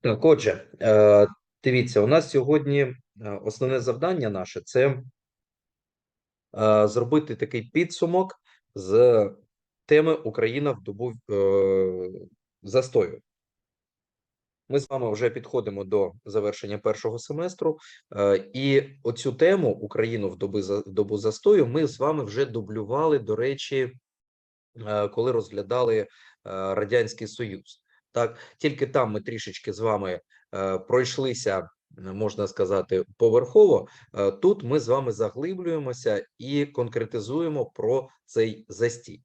Так, отже, е, дивіться, у нас сьогодні е, основне завдання наше це е, зробити такий підсумок з теми Україна в добу застою. Ми з вами вже підходимо до завершення першого семестру, і оцю тему Україну в доби в добу застою ми з вами вже дублювали, до речі, коли розглядали Радянський Союз. Так, тільки там ми трішечки з вами е, пройшлися, можна сказати, поверхово. Е, Тут ми з вами заглиблюємося і конкретизуємо про цей застій.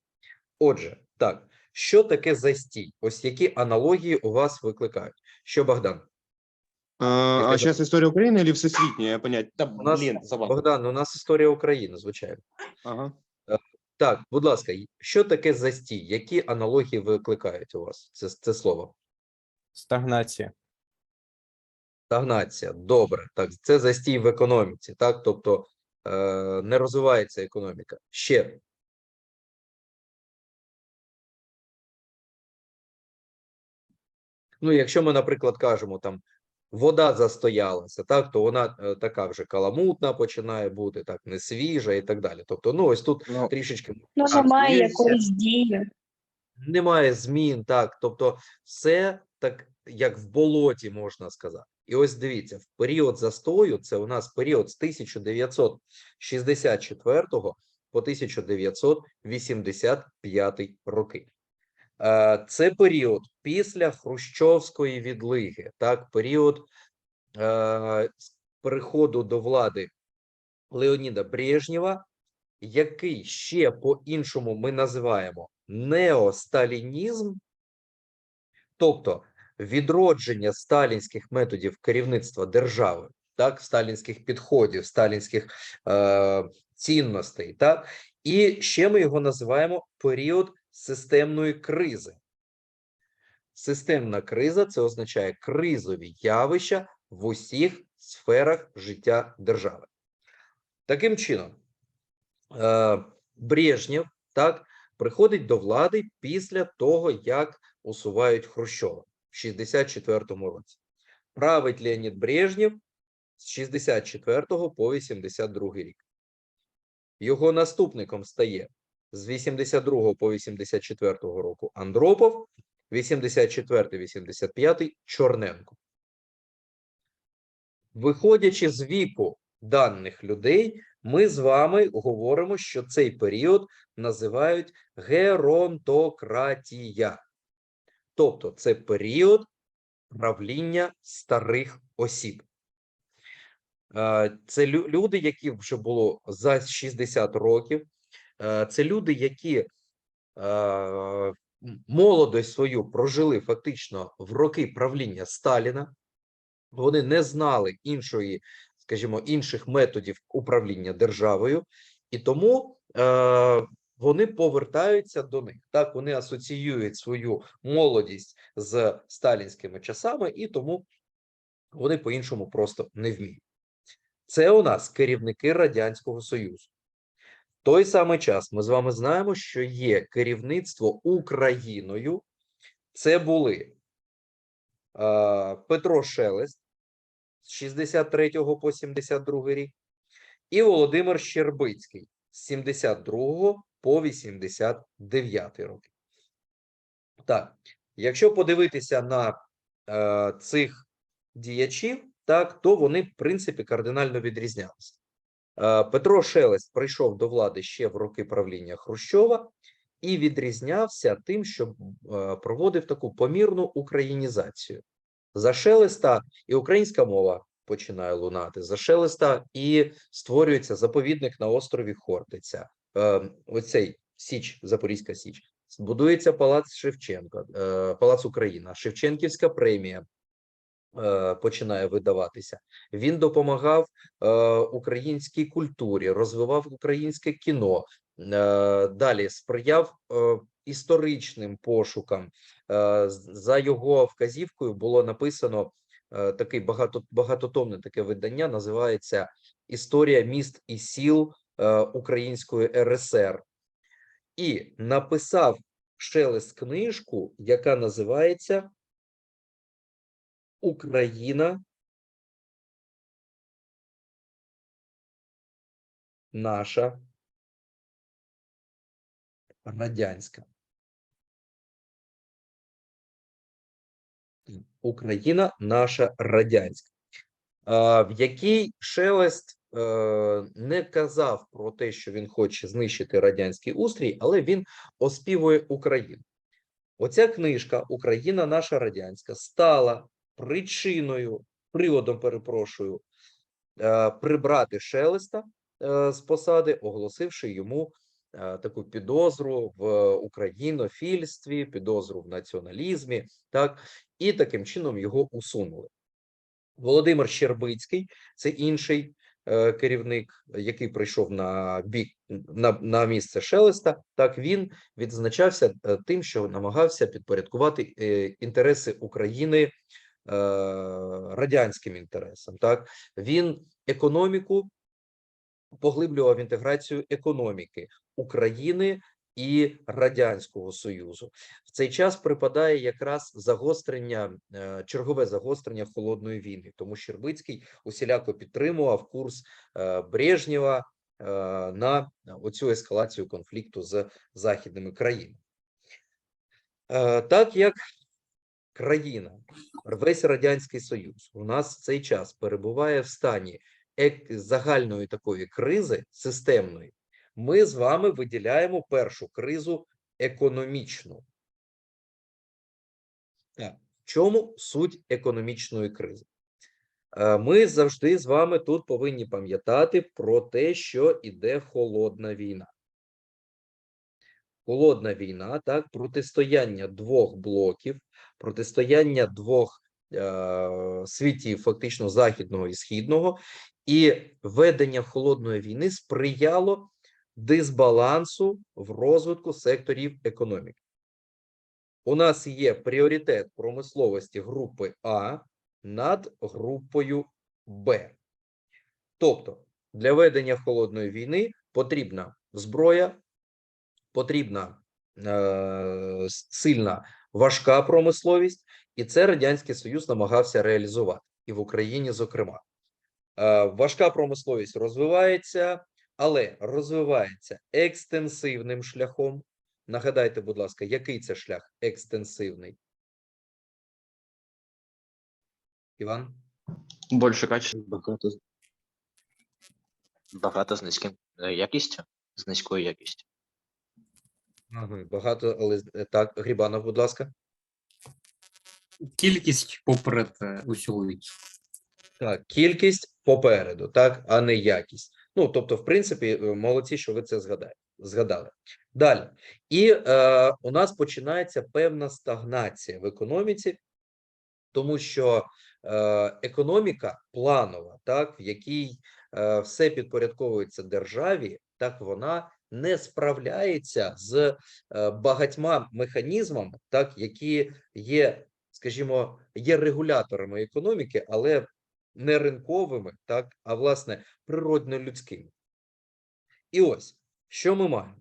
Отже, так, що таке застій? Ось які аналогії у вас викликають? Що, Богдан? А, сейчас история Украины или всесвітня понять? Да, У нас забавно. Богдан, у нас історія України, звичайно. Ага. Так, будь ласка, що таке застій? Які аналогії викликають у вас це, це слово? Стагнація. Стагнація. Добре, так, це застій в економіці, так? Тобто е, не розвивається економіка. Ще. Ну, якщо ми, наприклад, кажемо там вода застоялася, так, то вона е, така вже каламутна починає бути, так, не свіжа і так далі. Тобто, ну, ось тут Ну, трішечки Ну, немає якоїсь дії. немає змін, так. Тобто, все так, як в болоті, можна сказати. І ось дивіться, в період застою, це у нас період з 1964 по 1985 роки. Е, Це період після Хрущовської відлиги, так, період е, з до влади Леоніда Брежнєва, який ще по-іншому ми називаємо неосталінізм, тобто відродження сталінських методів керівництва держави, так, сталінських підходів, сталінських е, цінностей, так, і ще ми його називаємо період системної кризи. Системна криза це означає кризові явища в усіх сферах життя держави. Таким чином, е, Брежнєв так приходить до влади після того, як усувають Хрущова в 64-му році. Править Леонід Брежнєв з 64 по 82 рік. Його наступником стає з 82 по 84 року Андропов, 84-85 Чорненко. Виходячи з віку даних людей, ми з вами говоримо, що цей період називають геронтократія. Тобто це період правління старих осіб. Е, Це люди, які вже було за 60 років. Е, Це люди, які е, молодость свою прожили фактично в роки правління Сталіна. Вони не знали іншої, скажімо, інших методів управління державою, і тому е, вони повертаються до них. Так, вони асоціюють свою молодість з сталінськими часами, і тому вони по-іншому просто не вміють. Це у нас керівники Радянського Союзу. Той самий час ми з вами знаємо, що є керівництво Україною. Це були е, Петро Шелест з 63 по 72 рік і Володимир Щербицький з 72 по 89 роки. Так, якщо подивитися на е, цих діячів, так, то вони, в принципі, кардинально відрізнялися. Е, Петро Шелест прийшов до влади ще в роки правління Хрущова і відрізнявся тим, що е, проводив таку помірну українізацію. За Шелеста і українська мова починає лунати. За Шелеста і створюється заповідник на острові Хортиця. Е, Оцей Січ, Запорізька Січ. Будується палац Шевченка, Палац Україна, Шевченківська премія починає видаватися. Він допомагав е, українській культурі, розвивав українське кіно. Е, далі сприяв е, історичним пошукам. Е, за його вказівкою було написано е, такий багато, багатотомне таке видання, називається Історія міст і сіл е, Української РСР. І написав Шелест книжку, яка називається Україна наша радянська. Україна наша радянська. В який Шелест е, не казав про те, що він хоче знищити радянський устрій, але він оспівує Україну. Оця книжка Україна наша радянська стала причиною, приводом, перепрошую, е, прибрати Шелеста е, з посади, оголосивши йому е, таку підозру в українофільстві, підозру в націоналізмі, так, і таким чином його усунули. Володимир Щербицький це інший керівник, який прийшов на бік на, на місце Шелеста. Так він відзначався тим, що намагався підпорядкувати інтереси України радянським інтересам. Так він економіку поглиблював інтеграцію економіки України і Радянського Союзу. В цей час припадає якраз загострення, е, чергове загострення холодної війни. Тому Щербицький усіляко підтримував курс е, Брежнєва е, на оцю ескалацію конфлікту з західними країнами. Е, Так як країна, весь Радянський Союз у нас в цей час перебуває в стані загальної такої кризи системної, ми з вами виділяємо першу кризу економічну. Так, чому суть економічної кризи? Е, Ми завжди з вами тут повинні пам'ятати про те, що іде холодна війна. Холодна війна, так, протистояння двох блоків, протистояння двох е, світів, фактично західного і східного, і ведення холодної війни сприяло дисбалансу в розвитку секторів економіки. У нас є пріоритет промисловості групи А над групою Б. Тобто для ведення холодної війни потрібна зброя, потрібна е, сильна важка промисловість, і це Радянський Союз намагався реалізувати, і в Україні, зокрема. Е, важка промисловість розвивається, але розвивається екстенсивним шляхом. Нагадайте, будь ласка, який це шлях екстенсивний? Іван? Більше качество. Багато. Багато з низьким е, якістю, з низькою якістю. Ага, багато, але е, так, Грібанов, будь ласка. кількість поперед е, усього. Так, кількість попереду, так, а не якість. Ну, тобто, в принципі, е, молодці, що ви це згадаєте, згадали. Далі. І е, у нас починається певна стагнація в економіці, тому що е, економіка планова, так, в якій е, все підпорядковується державі, так вона не справляється з е, багатьма механізмами, так, які є, скажімо, є регуляторами економіки, але не ринковими, так, а власне природно-людськими. І ось що ми маємо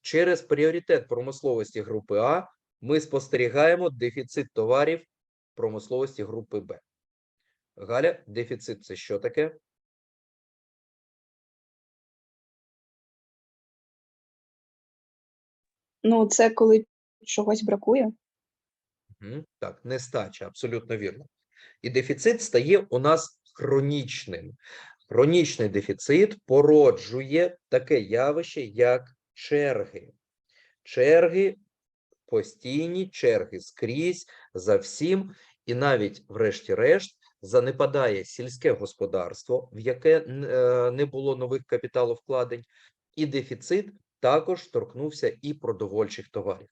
через пріоритет промисловості групи А. Ми спостерігаємо дефіцит товарів промисловості групи Б. Галя, дефіцит це що таке? Ну, це коли чогось бракує. Так, нестача, абсолютно вірно. І дефіцит стає у нас хронічним. Хронічний дефіцит породжує таке явище, як черги. Черги, постійні черги скрізь за всім, і навіть, врешті-решт, занепадає сільське господарство, в яке е, не було нових капіталовкладень, і дефіцит також торкнувся і продовольчих товарів.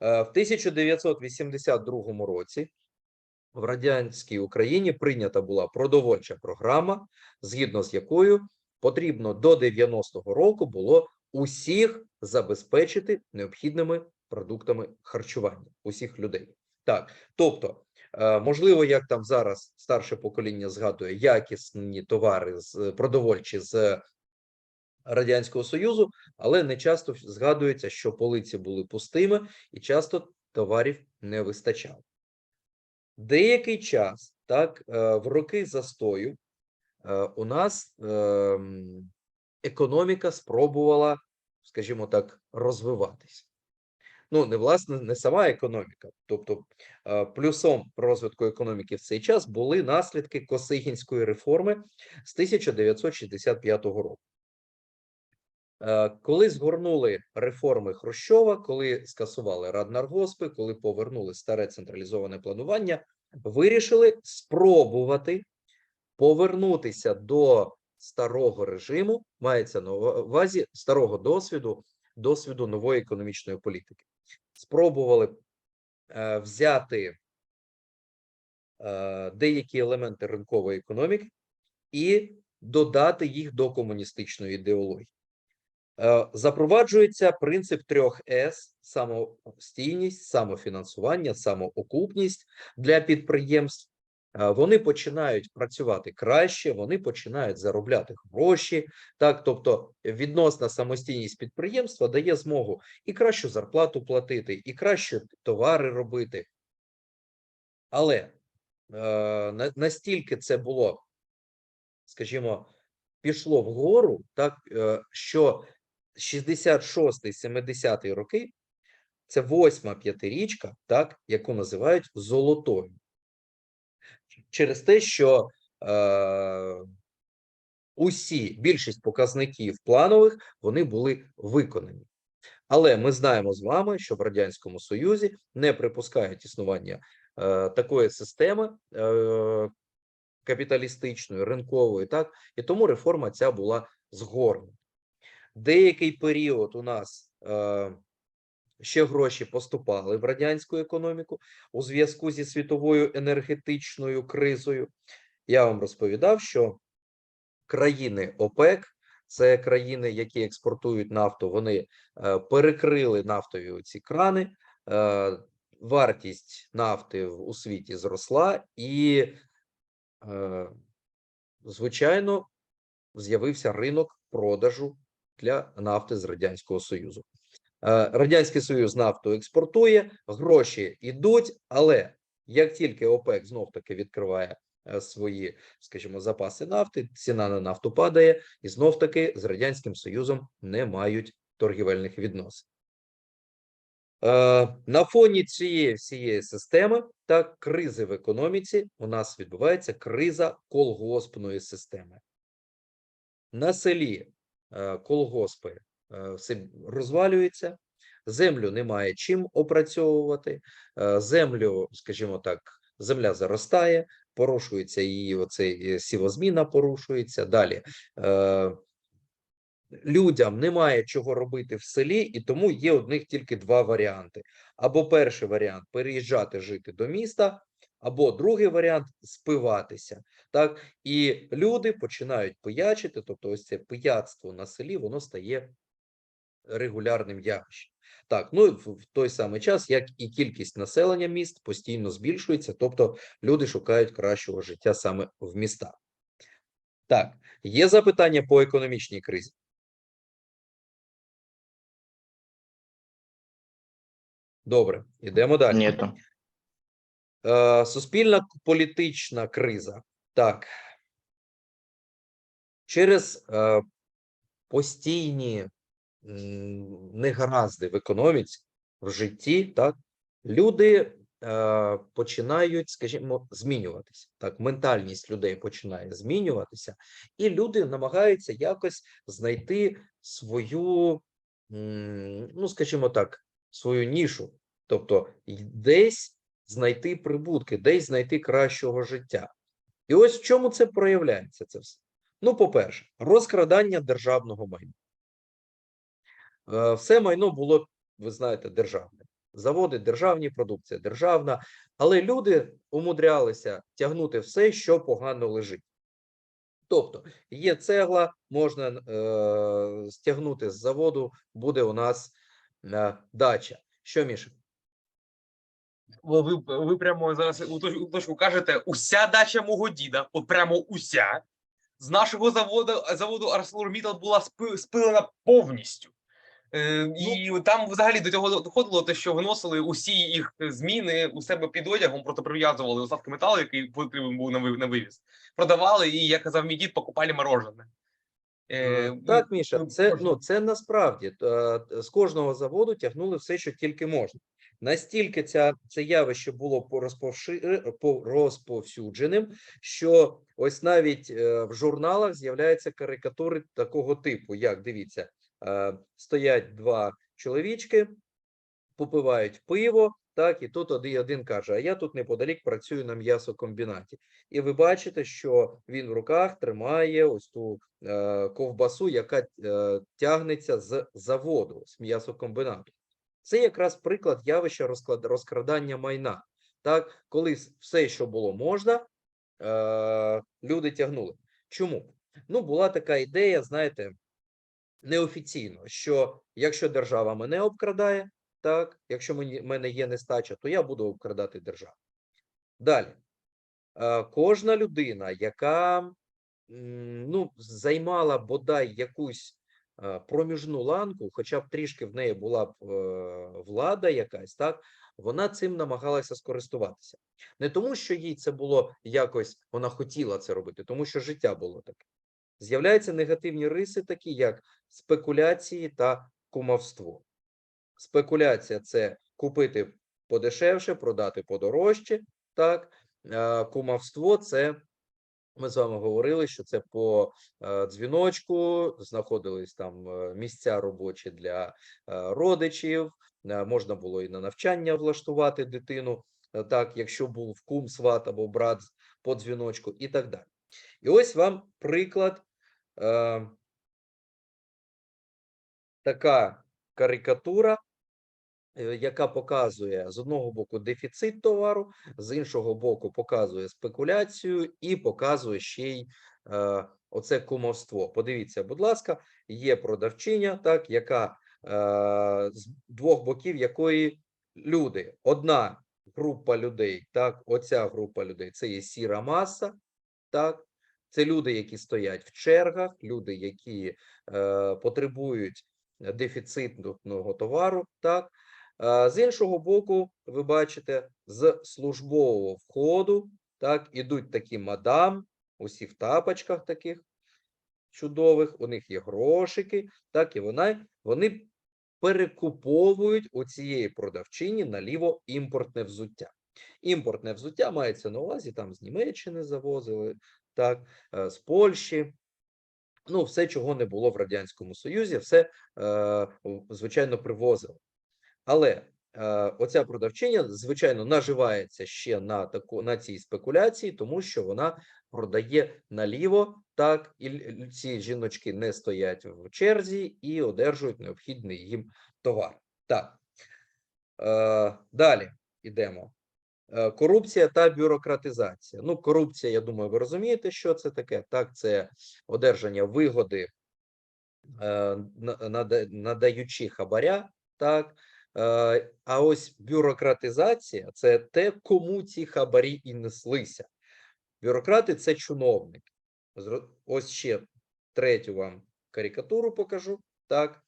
Е, В 1982 році в радянській Україні прийнята була продовольча програма, згідно з якою потрібно до 90-го року було усіх забезпечити необхідними продуктами харчування, усіх людей. Так, тобто, е, можливо, як там зараз старше покоління згадує якісні товари з продовольчі з Радянського Союзу, але не часто згадується, що полиці були пустими і часто товарів не вистачало. Деякий час, так, е, в роки застою, е, у нас ем, економіка спробувала, скажімо так, розвиватися. Ну, не власне, не сама економіка. Тобто, е, плюсом розвитку економіки в цей час були наслідки Косигінської реформи з 1965 року. Е, Коли згорнули реформи Хрущова, коли скасували раднаргоспи, коли повернули старе централізоване планування, вирішили спробувати повернутися до старого режиму, мається на увазі старого досвіду, досвіду нової економічної політики. Спробували е, взяти е, деякі елементи ринкової економіки і додати їх до комуністичної ідеології. Е, Запроваджується принцип трьох С: самостійність, самофінансування, самоокупність для підприємств. Е, Вони починають працювати краще, вони починають заробляти гроші. Так, тобто відносна самостійність підприємства дає змогу і кращу зарплату платити, і краще товари робити. Але е, настільки це було, скажімо, пішло вгору, так е, що 66-70 роки це восьма п'ятирічка, так, яку називають золотою. Через те, що е, усі більшість показників планових вони були виконані. Але ми знаємо з вами, що в Радянському Союзі не припускають існування е, такої системи е, капіталістичної, ринкової, так, і тому реформа ця була згорнута. Деякий період у нас е, ще гроші поступали в радянську економіку у зв'язку зі світовою енергетичною кризою. Я вам розповідав, що країни ОПЕК, це країни, які експортують нафту, вони е, перекрили нафтові ці крани. Е, вартість нафти у світі зросла, і, е, звичайно, з'явився ринок продажу для нафти з Радянського Союзу. Е, Радянський Союз нафту експортує, гроші йдуть, але як тільки ОПЕК знов таки відкриває е, свої, скажімо, запаси нафти, ціна на нафту падає, і знов таки з Радянським Союзом не мають торгівельних відносин. Е, На фоні цієї всієї системи та кризи в економіці у нас відбувається криза колгоспної системи. На селі колгоспи е, все розвалюються, землю немає чим опрацьовувати, е, землю, скажімо так, земля заростає, порушується її оцей е, сівозміна, порушується далі. Е, людям немає чого робити в селі, і тому є одних тільки два варіанти. Або перший варіант переїжджати жити до міста, або другий варіант спиватися. Так, і люди починають пиячити, тобто ось це пияцтво на селі, воно стає регулярним явищем. Так, ну в той самий час, як і кількість населення міст постійно збільшується, тобто люди шукають кращого життя саме в містах. Так, є запитання по економічній кризі. Добре, йдемо далі. Нету. Е, суспільна політична криза. Так. Через е, постійні негаразди в економіці, в житті, так, люди е, починають, скажімо, змінюватися. Так, ментальність людей починає змінюватися, і люди намагаються якось знайти свою, ну, скажімо так, свою нішу. Тобто десь знайти прибутки, десь знайти кращого життя. І ось в чому це проявляється це все. Ну, по-перше, розкрадання державного майна. Е, Все майно було, ви знаєте, державне. Заводи державні, продукція державна, але люди умудрялися тягнути все, що погано лежить. Тобто є цегла, можна е, стягнути з заводу, буде у нас е, дача. Що, Міша? Ви, ви прямо зараз у точ- у точку кажете, уся дача мого діда, от прямо уся, з нашого заводу, заводу ArcelorMittal була спи- спилена повністю. Е, і там взагалі до цього доходило те, що виносили усі їх зміни у себе під одягом, просто прив'язували остатки металу, який потрібен був на вивіз. Продавали і, як казав мій дід, покупали морожене. Е, Так, Міша, ну, це, ну, це насправді е, з кожного заводу тягнули все, що тільки можна. Настільки ця, це явище було порозповши- розповсюдженим, що ось навіть е, в журналах з'являються карикатури такого типу, як дивіться, е, стоять два чоловічки, попивають пиво, так, і тут один, один каже: А я тут неподалік працюю на м'ясокомбінаті. І ви бачите, що він в руках тримає ось ту е, ковбасу, яка е, тягнеться з заводу, з м'ясокомбінату. Це якраз приклад явища розклад, розкрадання майна. Так, коли все, що було можна, е, люди тягнули. Чому? Ну, була така ідея, знаєте, неофіційно, що якщо держава мене обкрадає, так, якщо мені мене є нестача, то я буду обкрадати державу. Далі. Е, Кожна людина, яка ну, займала бодай якусь проміжну ланку, хоча б трішки в неї була б е, влада якась, так, вона цим намагалася скористуватися. Не тому, що їй це було якось, вона хотіла це робити, тому що життя було таке. З'являються негативні риси, такі як спекуляції та кумовство. Спекуляція це купити подешевше, продати подорожче. Так, кумовство це ми з вами говорили, що це по е, дзвіночку знаходились там е, місця робочі для е, родичів. Можна було і на навчання влаштувати дитину, так, якщо був кум, сват або брат по дзвіночку, і так далі. І ось вам приклад. Така карикатура, яка показує з одного боку дефіцит товару, з іншого боку показує спекуляцію і показує ще й е, оце кумовство. Подивіться, будь ласка, є продавчиня, так, яка е, з двох боків якої люди. Одна група людей, так, оця група людей це є сіра маса, так, це люди, які стоять в чергах, люди, які е, потребують дефіцитного товару. Так Е, з іншого боку, ви бачите, з службового входу так ідуть такі мадам, усі в тапочках таких чудових, у них є грошики, так і вона, вони перекуповують у цієї продавчині наліво імпортне взуття. Імпортне взуття мається на увазі, там з Німеччини завозили, так, е, з Польщі. Ну, все, чого не було в Радянському Союзі, все, е, звичайно, привозили. Але е, оця продавчиня, звичайно, наживається ще на таку на цій спекуляції, тому що вона продає наліво, так і ці жіночки не стоять в черзі і одержують необхідний їм товар. Так. Е, далі йдемо. Е, Корупція та бюрократизація. Ну, корупція, я думаю, ви розумієте, що це таке. Так, це одержання вигоди, е, на- нада- надаючи хабаря, так. Е, А ось бюрократизація це те, кому ці хабарі і неслися. Бюрократи це чиновники. Ось ще третю вам карикатуру покажу. Так.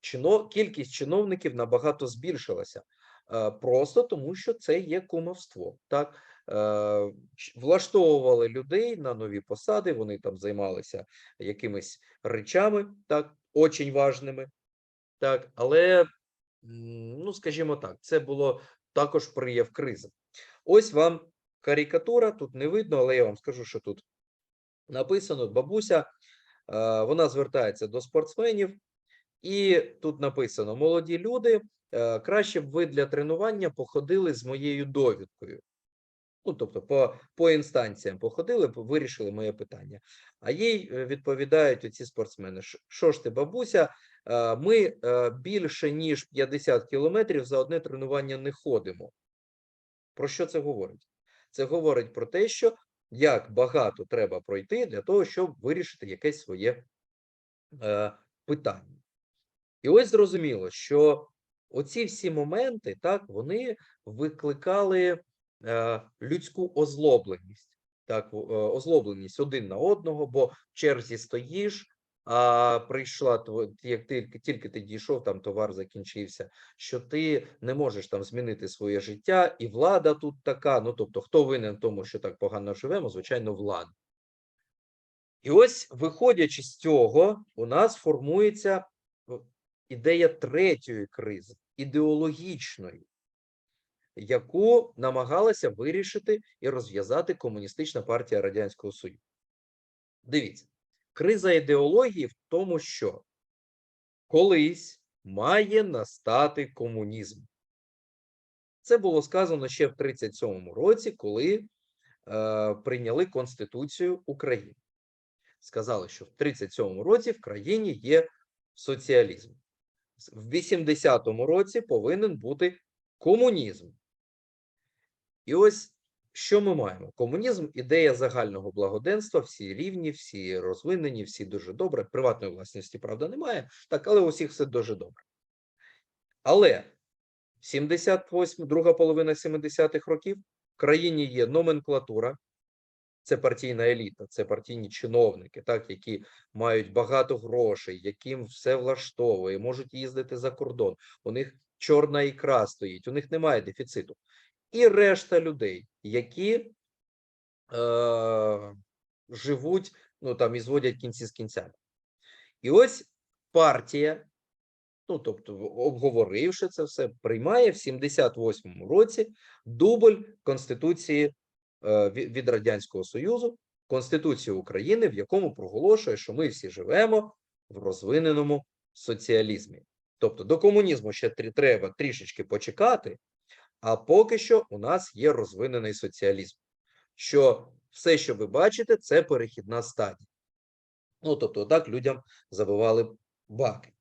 Чино... Кількість чиновників набагато збільшилася. Е, Просто тому, що це є кумовство. Так. Е, Влаштовували людей на нові посади, вони там займалися якимись речами, так, очень важними. Так, але, ну, скажімо так, це було також прияв кризи. Ось вам карикатура, тут не видно, але я вам скажу, що тут написано: бабуся, вона звертається до спортсменів, і тут написано: молоді люди, е, краще б ви для тренування походили з моєю довідкою. Ну, тобто, по, по інстанціям походили, вирішили моє питання. А їй е, відповідають оці спортсмени: «Ш- що ж ти, бабуся, ми е, більше ніж 50 кілометрів за одне тренування не ходимо. Про що це говорить? Це говорить про те, що як багато треба пройти для того, щоб вирішити якесь своє е, питання. І ось зрозуміло, що оці всі моменти, так, вони викликали е, людську озлобленість. Так, е, озлобленість один на одного, бо в черзі стоїш, а прийшла як тільки, тільки ти дійшов, там товар закінчився, що ти не можеш там змінити своє життя, і влада тут така. Ну тобто, хто винен в тому, що так погано живемо? Звичайно, влада. І ось, виходячи з цього, у нас формується ідея третьої кризи, ідеологічної, яку намагалася вирішити і розв'язати комуністична партія Радянського Союзу. Дивіться, криза ідеології в тому, що колись має настати комунізм. Це було сказано ще в 37-му році, коли е, прийняли Конституцію України. Сказали, що в 37-му році в країні є соціалізм. В 80-му році повинен бути комунізм. І ось що ми маємо? Комунізм ідея загального благоденства, всі рівні, всі розвинені, всі дуже добре. Приватної власності, правда, немає, так, але у всіх все дуже добре. Але 78, друга половина 70-х років в країні є номенклатура, це партійна еліта, це партійні чиновники, так, які мають багато грошей, яким все влаштовує, можуть їздити за кордон. У них чорна ікра стоїть, у них немає дефіциту. І решта людей, які е, живуть, ну там і зводять кінці з кінцями. І ось партія, ну тобто, обговоривши це все, приймає в 78-му році дубль Конституції е, від, Радянського Союзу, Конституцію України, в якому проголошує, що ми всі живемо в розвиненому соціалізмі. Тобто до комунізму ще треба трішечки почекати, а поки що у нас є розвинений соціалізм. Що все, що ви бачите, це перехідна стадія. Ну, тобто, так людям забивали баки.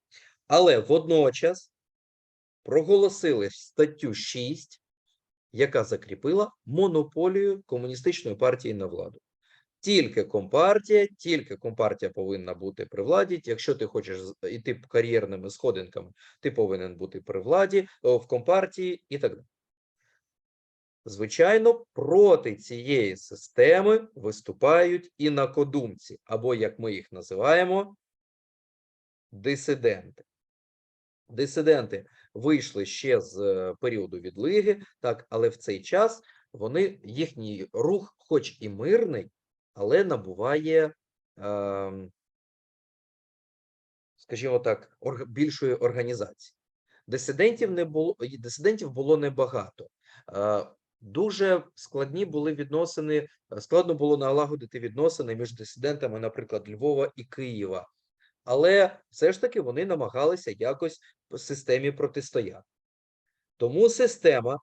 Але водночас проголосили статтю 6, яка закріпила монополію комуністичної партії на владу. Тільки компартія, тільки компартія повинна бути при владі. Якщо ти хочеш іти кар'єрними сходинками, ти повинен бути при владі, в компартії і так далі. Звичайно, проти цієї системи виступають інакодумці, або, як ми їх називаємо, дисиденти. Дисиденти вийшли ще з е, періоду відлиги, так, але в цей час вони, їхній рух, хоч і мирний, але набуває, ем, скажімо так, орг- більшої організації. Дисидентів не було, дисидентів було небагато. Дуже складні були відносини, е, складно було налагодити відносини між дисидентами, наприклад, Львова і Києва. Але все ж таки вони намагалися якось по системі протистояти. Тому система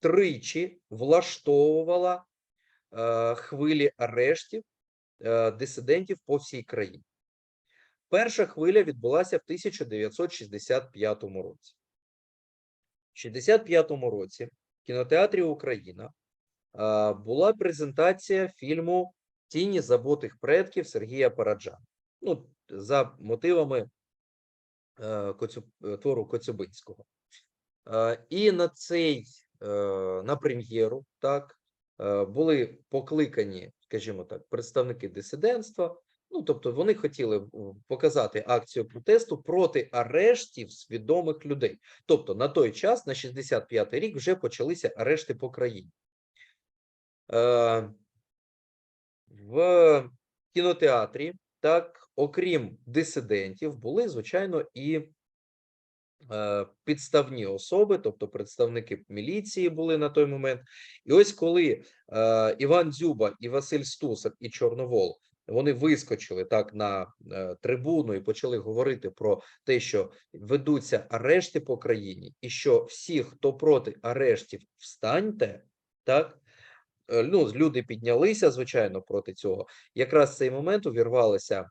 тричі влаштовувала е, хвилі арештів е, дисидентів по всій країні. Перша хвиля відбулася в 1965 році. В 65 році кінотеатрі Україна була презентація фільму Тіні забутих предків Сергія Параджана. Ну, за мотивами е, е, твору Коцюбинського. І на цей е, на прем'єру так були покликані, скажімо так, представники дисидентства. Ну, тобто вони хотіли показати акцію протесту проти арештів свідомих людей. Тобто на той час, на 65-й рік, вже почалися арешти по країні. Е, в кінотеатрі, так, окрім дисидентів, були, звичайно, і е, підставні особи, тобто представники міліції були на той момент. І ось коли е, Іван Дзюба і Василь Стусак і Чорновол вони вискочили так на е, трибуну і почали говорити про те, що ведуться арешти по країні, і що всі, хто проти арештів, встаньте, так. Е, Ну, люди піднялися, звичайно, проти цього. Якраз в цей момент увірвалися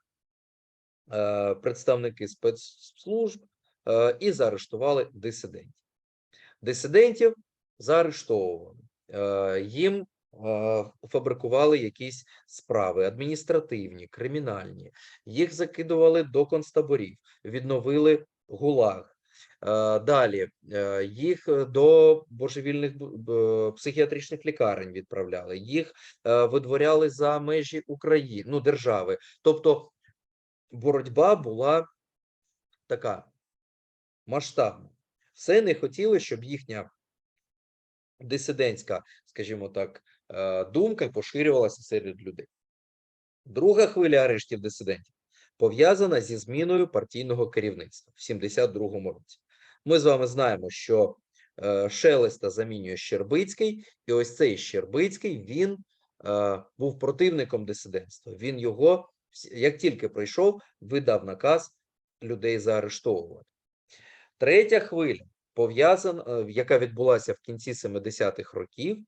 е, представники спецслужб е, і заарештували дисидентів. Дисидентів заарештовували. Е, їм фабрикували якісь справи адміністративні, кримінальні. Їх закидували до концтаборів, відновили ГУЛАГ. Далі е, їх е, до божевільних психіатричних лікарень відправляли, їх е, видворяли за межі України, ну держави. Тобто боротьба була така масштабна. Все не хотіли, щоб їхня дисидентська, скажімо так, е, думка поширювалася серед людей. Друга хвиля арештів дисидентів пов'язана зі зміною партійного керівництва в 72-му році. Ми з вами знаємо, що е, Шелеста замінює Щербицький, і ось цей Щербицький він е, був противником дисидентства. Він його, як тільки прийшов, видав наказ людей заарештовувати. Третя хвиля пов'язана, яка відбулася в кінці 70-х років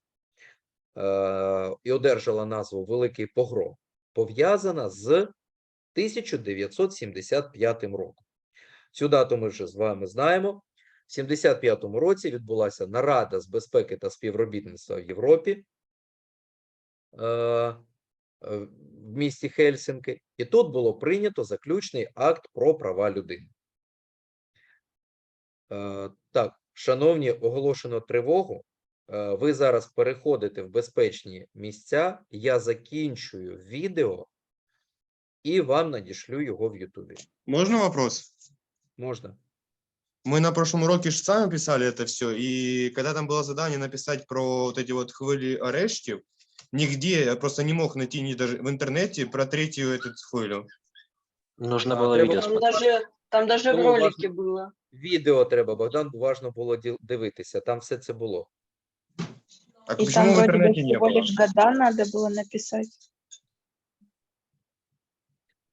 і одержала назву Великий Погром, пов'язана з 1975 роком. Цю дату ми вже з вами знаємо. В 75-му році відбулася нарада з безпеки та співробітництва в Європі е, е, в місті Хельсинки, і тут було прийнято заключний акт про права людини. Е, Так, шановні, оголошено тривогу. Е, Ви зараз переходите в безпечні місця. Я закінчую відео і вам надішлю його в Ютубі. Можно вопрос? Можна? Мы на прошлом уроке же сами писали это все, и когда там было задание написать про вот эти вот хвили арештів, нигде я просто не мог найти ни даже в интернете про третью эту хвилю. Нужно А, было треба- видео Там смотреть. даже, там даже в Ну, ролике было. Відео треба, Богдан, уважно було ді- дивитися. Там все це було. А И почему там в вроде бы интернете не всего было? лишь года надо было написать.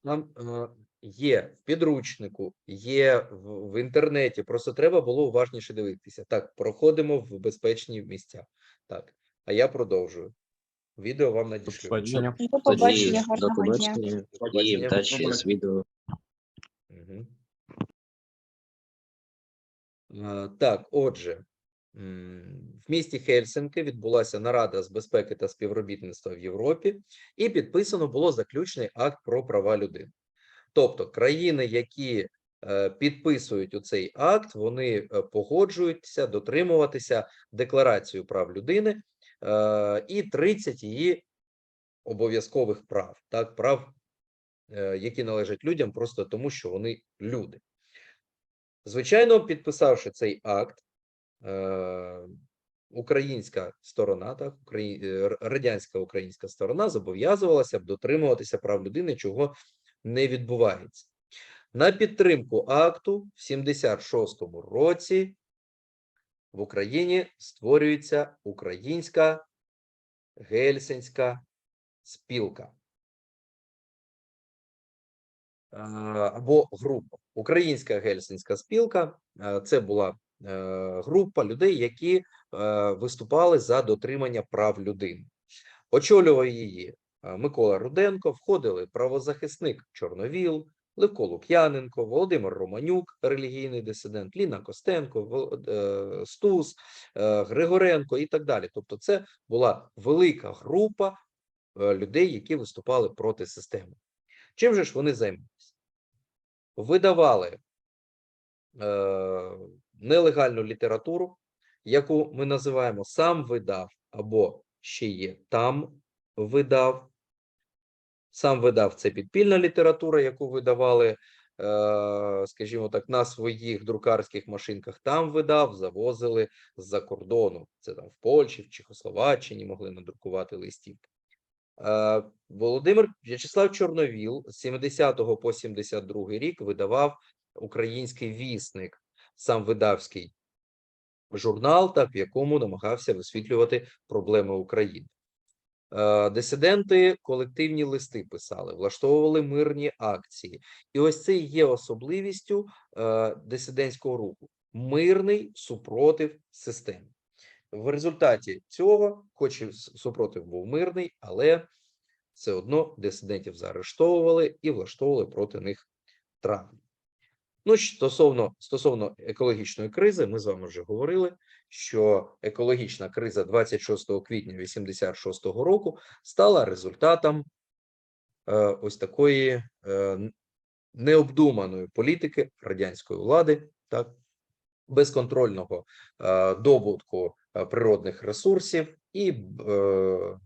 Там е, є в підручнику, є в, в інтернеті. Просто треба було уважніше дивитися. Так, проходимо в безпечні місця. Так, а я продовжую. Відео вам надішлю. Побачення. До Тоді побачення, до гарного дня. побачення і Побачення. вдачі з відео. Мгм. Е, Так, отже, м, в місті Хельсинки відбулася нарада з безпеки та співробітництва в Європі, і підписано було заключний акт про права людини. Тобто, країни, які е, підписують у цей акт, вони е, погоджуються дотримуватися Декларацію прав людини е, і 30 її обов'язкових прав, так, прав які належать людям просто тому, що вони люди. Звичайно, підписавши цей акт, українська сторона, так, е, радянська українська сторона зобов'язувалася б дотримуватися прав людини, чого не відбувається. На підтримку акту в 76-му році в Україні створюється Українська Гельсінська спілка е, або група. Українська гельсінська спілка е, це була е, група людей, які е, виступали за дотримання прав людини. Очолював її е, Микола Руденко, входили правозахисник Чорновіл, Левко Лук'яненко, Володимир Романюк, релігійний дисидент, Ліна Костенко, е, Стус, е, Григоренко і так далі. Тобто, це була велика група е, людей, які виступали проти системи. Чим же ж вони займалися? Видавали е, нелегальну літературу, яку ми називаємо сам видав або ще є там видав. Сам видав це підпільна література, яку видавали, е, скажімо так, на своїх друкарських машинках. Там видав, завозили з-за кордону. Це там в Польщі, в Чехословаччині могли надрукувати листівки. Е, Володимир В'ячеслав Чорновіл з 70 по 72 рік видавав український вісник, сам видавський журнал, так, в якому намагався висвітлювати проблеми України. Е, Дисиденти колективні листи писали, влаштовували мирні акції. І ось це є особливістю е, дисидентського руху мирний супротив системи. В результаті цього, хоч і супротив був мирний, але все одно дисидентів заарештовували і влаштовували проти них травлю. Ну, стосовно, стосовно екологічної кризи, ми з вами вже говорили, що екологічна криза 26 квітня 86 року стала результатом е, ось такої е, необдуманої політики радянської влади, так, безконтрольного е, добутку е, природних ресурсів і е,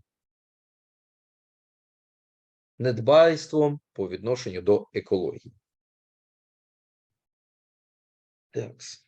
недбайством по відношенню до екології. Так.